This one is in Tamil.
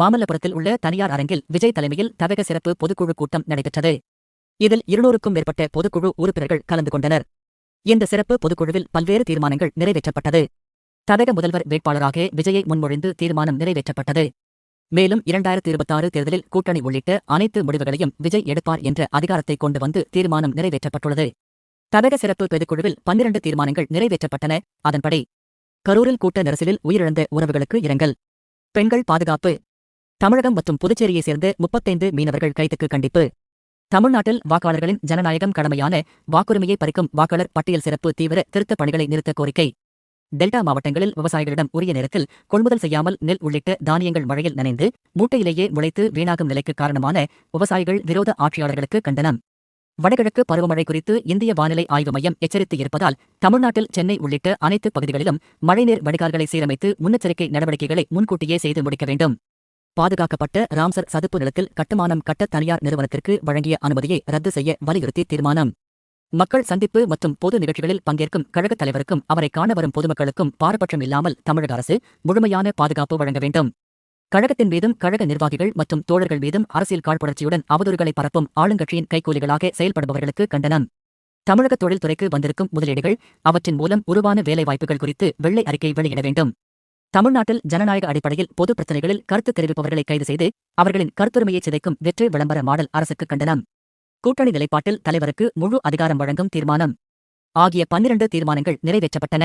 மாமல்லபுரத்தில் உள்ள தனியார் அரங்கில் விஜய் தலைமையில் தவக சிறப்பு பொதுக்குழு கூட்டம் நடைபெற்றது. இதில் இருநூறுக்கும் மேற்பட்ட பொதுக்குழு உறுப்பினர்கள் கலந்து கொண்டனர். இந்த சிறப்பு பொதுக்குழுவில் பல்வேறு தீர்மானங்கள் நிறைவேற்றப்பட்டது. தவக முதல்வர் வேட்பாளராக விஜயை முன்மொழிந்து தீர்மானம் நிறைவேற்றப்பட்டது. மேலும் இரண்டாயிரத்தி இருபத்தாறு தேர்தலில் கூட்டணி உள்ளிட்ட அனைத்து முடிவுகளையும் விஜய் எடுப்பார் என்ற அதிகாரத்தை கொண்டு வந்து தீர்மானம் நிறைவேற்றப்பட்டுள்ளது. தவக சிறப்பு பொதுக்குழுவில் பன்னிரண்டு தீர்மானங்கள் நிறைவேற்றப்பட்டன. அதன்படி கரூரில் கூட்ட நெரிசலில் உயிரிழந்த உறவுகளுக்கு இரங்கல். பெண்கள் பாதுகாப்பு தமிழகம் மற்றும் புதுச்சேரியைச் சேர்ந்த முப்பத்தைந்து மீனவர்கள் கைதுக்கு கண்டிப்பு. தமிழ்நாட்டில் வாக்காளர்களின் ஜனநாயகம் கடமையான வாக்குரிமையை பறிக்கும் வாக்காளர் பட்டியல் சிறப்பு தீவிர திருத்தப் பணிகளை நிறுத்த கோரிக்கை. டெல்டா மாவட்டங்களில் விவசாயிகளிடம் உரிய நேரத்தில் கொள்முதல் செய்யாமல் நெல் உள்ளிட்ட தானியங்கள் மழையில் நனைந்து மூட்டையிலேயே முளைத்து வீணாகும் நிலைக்கு காரணமான விவசாயிகள் விரோத ஆட்சியாளர்களுக்கு கண்டனம். வடகிழக்கு பருவமழை குறித்து இந்திய வானிலை ஆய்வு மையம் எச்சரித்து இருப்பதால் தமிழ்நாட்டில் சென்னை உள்ளிட்ட அனைத்து பகுதிகளிலும் மழைநீர் வடிகால்களை சீரமைத்து முன்னெச்சரிக்கை நடவடிக்கைகளை முன்கூட்டியே செய்து முடிக்க வேண்டும். பாதுகாக்கப்பட்ட ராம்சர் சதுப்பு நிலத்தில் கட்டுமானம் கட்ட தனியார் நிறுவனத்திற்கு வழங்கிய அனுமதியை ரத்து செய்ய வலியுறுத்தி தீர்மானம். மக்கள் சந்திப்பு மற்றும் பொது நிகழ்ச்சிகளில் பங்கேற்கும் கழகத் தலைவருக்கும் அவரை காண வரும் பொதுமக்களுக்கும் பாரபட்சம் இல்லாமல் தமிழக அரசு முழுமையான பாதுகாப்பு வழங்க வேண்டும். கழகத்தின் மீதும் கழக நிர்வாகிகள் மற்றும் தோழர்கள் மீதும் அரசியல் காழ்ப்புணர்ச்சியுடன் அவதூறுகளை பரப்பும் ஆளுங்கட்சியின் கைக்கூலிகளாக செயல்படுபவர்களுக்கு கண்டனம். தமிழக தொழில்துறைக்கு வந்திருக்கும் முதலீடுகள் அவற்றின் மூலம் உருவான வேலைவாய்ப்புகள் குறித்து வெள்ளை அறிக்கை வெளியிட வேண்டும். தமிழ்நாட்டில் ஜனநாயக அடிப்படையில் பொது பிரச்சனைகளில் கருத்து தெரிவிப்பவர்களை கைது செய்து அவர்களின் கருத்துரிமையை சிதைக்கும் வெற்றி விளம்பர மாடல் அரசுக்கு கண்டனம். கூட்டணி நிலைப்பாட்டில் தலைவருக்கு முழு அதிகாரம் வழங்கும் தீர்மானம். ஆகிய பன்னிரண்டு தீர்மானங்கள் நிறைவேற்றப்பட்டன.